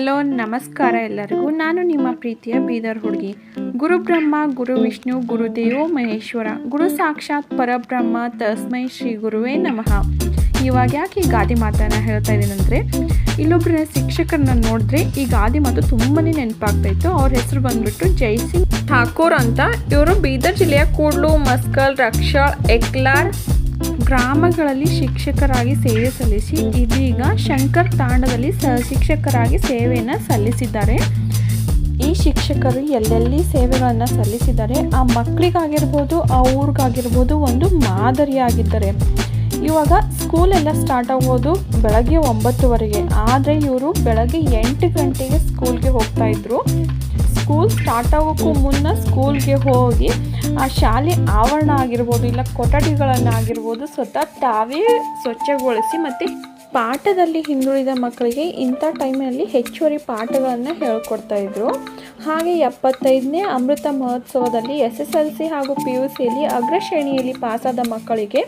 Hello, ನಮಸ್ಕಾರ ಎಲ್ಲರಿಗೂ. ನಾನು ನಿಮ್ಮ ಪ್ರೀತಿಯ ಬೀದರ್ ಹುಡುಗಿ. ಗುರು ಬ್ರಹ್ಮ, ಗುರು ವಿಷ್ಣು ಗುರುದೇವೋ ಮಹೇಶ್ವರ. ಗುರು ಸಾಕ್ಷಾತ್ ಪರಬ್ರಹ್ಮ, ತಸ್ಮೈ ಶ್ರೀ ಗುರುವೇ ನಮಃ. ಇವಾಗ ಯಾಕೆ ಈ ಗಾದಿ ಮಾತನ್ನ ಹೇಳ್ತಾ ಇದ್ದೀನಂದರೆ ಇಲ್ಲೊಬ್ಬರ ಶಿಕ್ಷಕರನ್ನ ನೋಡಿದ್ರೆ ಈ ಗಾದಿ ಮಾತು ತುಂಬಾ ನೆನಪಾಗ್ತಾಯಿತ್ತು ಅವ್ರ ಹೆಸರು ಬಂದ್ಬಿಟ್ಟು ಜೈಸಿಂಗ್ ಠಾಕೂರ್ ಅಂತ. ಇವರು ಬೀದರ್ ಜಿಲ್ಲೆಯ ಕೂಡ್ಲು, ಮಸ್ಕಲ್, ರಕ್ಷಾಳ್ ಎಕ್ಲಾರ್ ಗ್ರಾಮಗಳಲ್ಲಿ ಶಿಕ್ಷಕರಾಗಿ ಸೇವೆ ಸಲ್ಲಿಸಿ, ಇದೀಗ ಶಂಕರ್ ತಾಂಡದಲ್ಲಿ ಸಹ ಶಿಕ್ಷಕರಾಗಿ ಸೇವೆಯನ್ನು ಸಲ್ಲಿಸಿದ್ದಾರೆ. ಈ ಶಿಕ್ಷಕರು ಎಲ್ಲೆಲ್ಲಿ ಸೇವೆಗಳನ್ನು ಸಲ್ಲಿಸಿದ್ದಾರೆ? ಆ ಮಕ್ಕಳಿಗಾಗಿರ್ಬೋದು, ಆ ಊರಿಗಾಗಿರ್ಬೋದು ಒಂದು ಮಾದರಿಯಾಗಿದ್ದಾರೆ. ಇವಾಗ ಸ್ಕೂಲೆಲ್ಲ ಸ್ಟಾರ್ಟ್ ಆಗ್ಬೋದು ಬೆಳಗ್ಗೆ ಒಂಬತ್ತುವರೆಗೆ. ಆದರೆ ಇವರು ಬೆಳಗ್ಗೆ ಎಂಟು ಗಂಟೆಗೆ ಸ್ಕೂಲ್ಗೆ ಹೋಗ್ತಾ ಇದ್ರು. ಸ್ಕೂಲ್ ಸ್ಟಾರ್ಟ್ ಆಗೋಕ್ಕೂ ಮುನ್ನ ಸ್ಕೂಲ್ಗೆ ಹೋಗಿ, ಆ ಶಾಲೆ ಆವರಣ ಆಗಿರ್ಬೋದು, ಇಲ್ಲ ಕೊಠಡಿಗಳನ್ನಾಗಿರ್ಬೋದು ಸ್ವತಃ ತಾವೇ ಸ್ವಚ್ಛಗೊಳಿಸಿ ಮತ್ತು ಪಾಠದಲ್ಲಿ ಹಿಂದುಳಿದ ಮಕ್ಕಳಿಗೆ ಇಂಥ ಟೈಮಲ್ಲಿ ಹೆಚ್ಚುವರಿ ಪಾಠಗಳನ್ನು ಹೇಳ್ಕೊಡ್ತಾ ಇದ್ರು. ಹಾಗೆ ಎಪ್ಪತ್ತೈದನೇ ಅಮೃತ ಮಹೋತ್ಸವದಲ್ಲಿ ಎಸ್ ಎಸ್ ಎಲ್ ಸಿ ಹಾಗೂ ಪಿ ಯು ಸಿಯಲ್ಲಿ ಅಗ್ರಶ್ರೇಣಿಯಲ್ಲಿ ಪಾಸಾದ ಮಕ್ಕಳಿಗೆ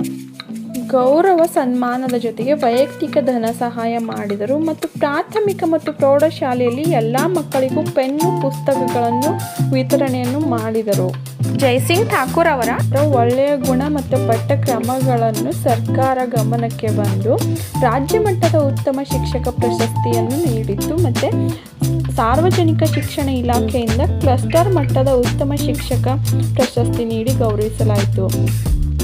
ಗೌರವ ಸನ್ಮಾನದ ಜೊತೆಗೆ ವೈಯಕ್ತಿಕ ಧನ ಸಹಾಯ ಮಾಡಿದರು ಮತ್ತು ಪ್ರಾಥಮಿಕ ಮತ್ತು ಪ್ರೌಢಶಾಲೆಯಲ್ಲಿ ಎಲ್ಲ ಮಕ್ಕಳಿಗೂ ಪೆನ್ನು ಪುಸ್ತಕಗಳನ್ನು ವಿತರಣೆಯನ್ನು ಮಾಡಿದರು. ಜೈಸಿಂಗ್ ಠಾಕೂರ್ ಅವರ ಒಳ್ಳೆಯ ಗುಣ ಮತ್ತು ಪಠ್ಯಕ್ರಮಗಳನ್ನು ಸರ್ಕಾರ ಗಮನಕ್ಕೆ ಬಂದು ರಾಜ್ಯ ಮಟ್ಟದ ಉತ್ತಮ ಶಿಕ್ಷಕ ಪ್ರಶಸ್ತಿಯನ್ನು ನೀಡಿತ್ತು ಮತ್ತು ಸಾರ್ವಜನಿಕ ಶಿಕ್ಷಣ ಇಲಾಖೆಯಿಂದ ಕ್ಲಸ್ಟರ್ ಮಟ್ಟದ ಉತ್ತಮ ಶಿಕ್ಷಕ ಪ್ರಶಸ್ತಿ ನೀಡಿ ಗೌರವಿಸಲಾಯಿತು.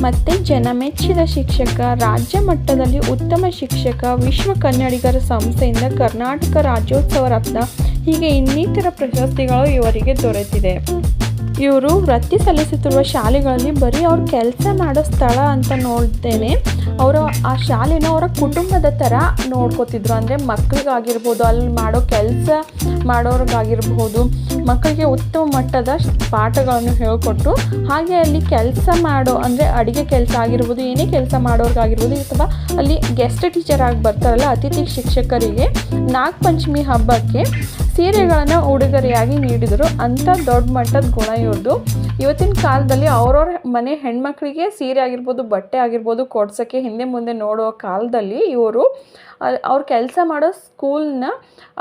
ಮತ್ತು ಜನಮೆಚ್ಚಿದ ಶಿಕ್ಷಕ, ರಾಜ್ಯ ಮಟ್ಟದಲ್ಲಿ ಉತ್ತಮ ಶಿಕ್ಷಕ, ವಿಶ್ವ ಕನ್ನಡಿಗರ ಸಂಸ್ಥೆಯಿಂದ ಕರ್ನಾಟಕ ರಾಜ್ಯೋತ್ಸವ ರತ್ನ, ಹೀಗೆ ಇನ್ನಿತರ ಪ್ರಶಸ್ತಿಗಳು ಇವರಿಗೆ ದೊರೆತಿದೆ. ಇವರು ವೃತ್ತಿ ಸಲ್ಲಿಸುತ್ತಿರುವ ಶಾಲೆಗಳಲ್ಲಿ ಬರೀ ಅವ್ರ ಕೆಲಸ ಮಾಡೋ ಸ್ಥಳ ಅಂತ ನೋಡ್ತೇನೆ. ಅವರು ಆ ಶಾಲೆನ ಅವರ ಕುಟುಂಬದ ಥರ ನೋಡ್ಕೋತಿದ್ರು. ಅಂದರೆ ಮಕ್ಕಳಿಗಾಗಿರ್ಬೋದು ಅಲ್ಲಿ ಮಾಡೋ ಕೆಲಸ ಮಾಡೋರಿಗಾಗಿರ್ಬೋದು ಮಕ್ಕಳಿಗೆ ಉತ್ತಮ ಮಟ್ಟದ ಪಾಠಗಳನ್ನು ಹೇಳಿಕೊಟ್ಟು, ಹಾಗೆ ಅಲ್ಲಿ ಕೆಲಸ ಮಾಡೋ, ಅಂದರೆ ಅಡುಗೆ ಕೆಲಸ ಆಗಿರ್ಬೋದು, ಏನೇ ಕೆಲಸ ಮಾಡೋರಿಗಾಗಿರ್ಬೋದು, ಅಥವಾ ಅಲ್ಲಿ ಗೆಸ್ಟ್ ಟೀಚರ್ ಆಗಿ ಬರ್ತಾರಲ್ಲ, ಅತಿಥಿ ಶಿಕ್ಷಕರಿಗೆ ನಾಗಪಂಚಮಿ ಹಬ್ಬಕ್ಕೆ ಸೀರೆಗಳನ್ನು ಉಡುಗೊರೆಯಾಗಿ ನೀಡಿದರು. ಅಂಥ ದೊಡ್ಡ ಮಟ್ಟದ ಗುಣ ಇವ್ರದ್ದು ಇವತ್ತಿನ ಕಾಲದಲ್ಲಿ ಅವ್ರವ್ರ ಮನೆ ಹೆಣ್ಮಕ್ಳಿಗೆ ಸೀರೆ ಆಗಿರ್ಬೋದು, ಬಟ್ಟೆ ಆಗಿರ್ಬೋದು ಕೊಡ್ಸೋಕ್ಕೆ ಹಿಂದೆ ಮುಂದೆ ನೋಡೋ ಕಾಲದಲ್ಲಿ ಇವರು ಅವ್ರ ಕೆಲಸ ಮಾಡೋ ಸ್ಕೂಲ್ನ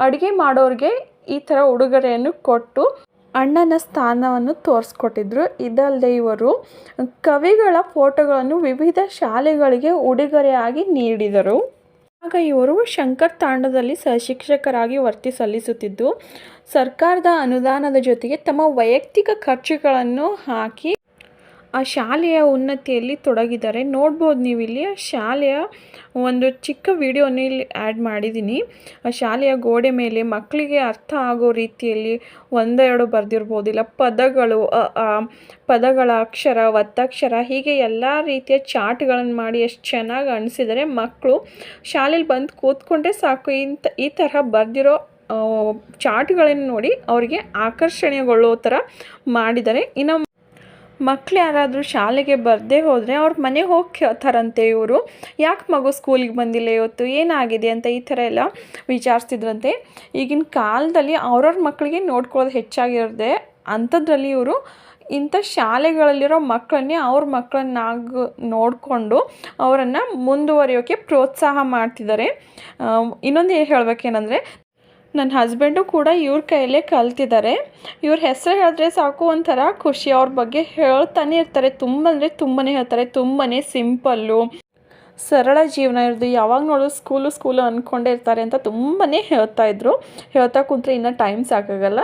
ಅಡುಗೆ ಮಾಡೋರಿಗೆ ಈ ಥರ ಉಡುಗೊರೆಯನ್ನು ಕೊಟ್ಟು ಅಣ್ಣನ ಸ್ಥಾನವನ್ನು ತೋರಿಸ್ಕೊಟ್ಟಿದ್ರು. ಇದಲ್ಲದೆ ಇವರು ಕವಿಗಳ ಫೋಟೋಗಳನ್ನು ವಿವಿಧ ಶಾಲೆಗಳಿಗೆ ಉಡುಗೊರೆಯಾಗಿ ನೀಡಿದರು. ಆಗ ಇವರು ಶಂಕರ್ ತಾಂಡದಲ್ಲಿ ಸಹಶಿಕ್ಷಕರಾಗಿ ವರ್ತಿ ಸಲ್ಲಿಸುತ್ತಿದ್ದು ಸರ್ಕಾರದ ಅನುದಾನದ ಜೊತೆಗೆ ತಮ್ಮ ವೈಯಕ್ತಿಕ ಖರ್ಚುಗಳನ್ನು ಹಾಕಿ ಆ ಶಾಲೆಯ ಉನ್ನತಿಯಲ್ಲಿ ತೊಡಗಿದ್ದಾರೆ. ನೋಡ್ಬೋದು ನೀವು ಇಲ್ಲಿ, ಆ ಶಾಲೆಯ ಒಂದು ಚಿಕ್ಕ ವಿಡಿಯೋನ ಇಲ್ಲಿ ಆ್ಯಡ್ ಮಾಡಿದ್ದೀನಿ ಆ ಶಾಲೆಯ ಗೋಡೆ ಮೇಲೆ ಮಕ್ಕಳಿಗೆ ಅರ್ಥ ಆಗೋ ರೀತಿಯಲ್ಲಿ ಒಂದೆರಡು ಬರೆದಿರ್ಬೋದು. ಇಲ್ಲ, ಪದಗಳು ಪದಗಳ ಅಕ್ಷರ, ಒತ್ತಕ್ಷರ, ಹೀಗೆ ಎಲ್ಲ ರೀತಿಯ ಚಾರ್ಟ್ಗಳನ್ನು ಮಾಡಿ ಎಷ್ಟು ಚೆನ್ನಾಗಿ ಅನಿಸಿದರೆ ಮಕ್ಕಳು ಶಾಲೆಯಲ್ಲಿ ಬಂದು ಕೂತ್ಕೊಂಡ್ರೆ ಸಾಕು. ಇಂಥ, ಈ ತರಹ ಬರೆದಿರೋ ಚಾರ್ಟ್ಗಳನ್ನು ನೋಡಿ ಅವರಿಗೆ ಆಕರ್ಷಣೆಗೊಳ್ಳೋ ಥರ ಮಾಡಿದ್ದಾರೆ. ಇನ್ನು ಮಕ್ಳು ಯಾರಾದರೂ ಶಾಲೆಗೆ ಬರದೇ ಹೋದರೆ ಅವ್ರ ಮನೆಗೆ ಹೋಗಿ ಕೇಳ್ತಾರಂತೆ ಇವರು. ಯಾಕೆ ಮಗು ಸ್ಕೂಲಿಗೆ ಬಂದಿಲ್ಲ ಇವತ್ತು? ಏನಾಗಿದೆ ಅಂತ ಈ ಥರ ಎಲ್ಲ ವಿಚಾರಿಸ್ತಿದ್ರಂತೆ. ಈಗಿನ ಕಾಲದಲ್ಲಿ ಅವ್ರವ್ರ ಮಕ್ಕಳಿಗೆ ನೋಡ್ಕೊಳ್ಳೋದು ಹೆಚ್ಚಾಗಿರದೆ ಅಂಥದ್ರಲ್ಲಿ ಇವರು. ಇಂಥ ಶಾಲೆಗಳಲ್ಲಿರೋ ಮಕ್ಕಳನ್ನೇ ಅವ್ರ ಮಕ್ಕಳನ್ನಾಗ ನೋಡಿಕೊಂಡು ಅವರನ್ನು ಮುಂದುವರಿಯೋಕ್ಕೆ ಪ್ರೋತ್ಸಾಹ ಮಾಡ್ತಿದ್ದಾರೆ. ಇನ್ನೊಂದು ಏನು ಹೇಳಬೇಕೇನೆಂದರೆ ನನ್ನ ಹಸ್ಬೆಂಡು ಕೂಡ ಇವ್ರ ಕೈಯಲ್ಲೇ ಕಲ್ತಿದ್ದಾರೆ. ಇವ್ರ ಹೆಸರು ಹೇಳಿದ್ರೆ ಸಾಕು ಒಂಥರ ಖುಷಿ. ಅವ್ರ ಬಗ್ಗೆ ಹೇಳ್ತಾನೆ ಇರ್ತಾರೆ. ತುಂಬ ಅಂದರೆ ತುಂಬನೇ ಹೇಳ್ತಾರೆ. ತುಂಬಾ ಸಿಂಪಲ್ಲು ಸರಳ ಜೀವನ ಇರೋದು. ಯಾವಾಗ ನೋಡೋ ಸ್ಕೂಲು ಸ್ಕೂಲು ಅಂದ್ಕೊಂಡೇ ಇರ್ತಾರೆ ಅಂತ ತುಂಬಾ ಹೇಳ್ತಾ ಇದ್ರು. ಹೇಳ್ತಾ ಕುಂತ್ರೆ ಇನ್ನೂ ಟೈಮ್ ಸಾಕಾಗಲ್ಲ.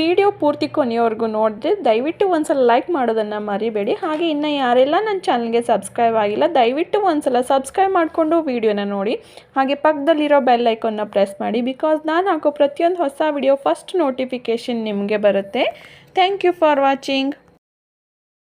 ವಿಡಿಯೋ ಪೂರ್ತಿ ಕೊನೆಯವರೆಗೂ ನೋಡಿದ್ರೆ ದಯವಿಟ್ಟು ಒಂದ್ಸಲ ಲೈಕ್ ಮಾಡೋದನ್ನು ಮರಿಬೇಡಿ. ಹಾಗೆ ಇನ್ನು ಯಾರೆಲ್ಲ ನನ್ನ ಚಾನಲ್ಗೆ ಸಬ್ಸ್ಕ್ರೈಬ್ ಆಗಿಲ್ಲ, ದಯವಿಟ್ಟು ಒಂದ್ಸಲ ಸಬ್ಸ್ಕ್ರೈಬ್ ಮಾಡಿಕೊಂಡು ವೀಡಿಯೋನ ನೋಡಿ. ಹಾಗೆ ಪಕ್ಕದಲ್ಲಿರೋ ಬೆಲ್ ಐಕನ್ನ ಪ್ರೆಸ್ ಮಾಡಿ. ಬಿಕಾಸ್ ನಾನು ಹಾಕೋ ಪ್ರತಿಯೊಂದು ಹೊಸ ವಿಡಿಯೋ ಫಸ್ಟ್ ನೋಟಿಫಿಕೇಷನ್ ನಿಮಗೆ ಬರುತ್ತೆ. Thank you for watching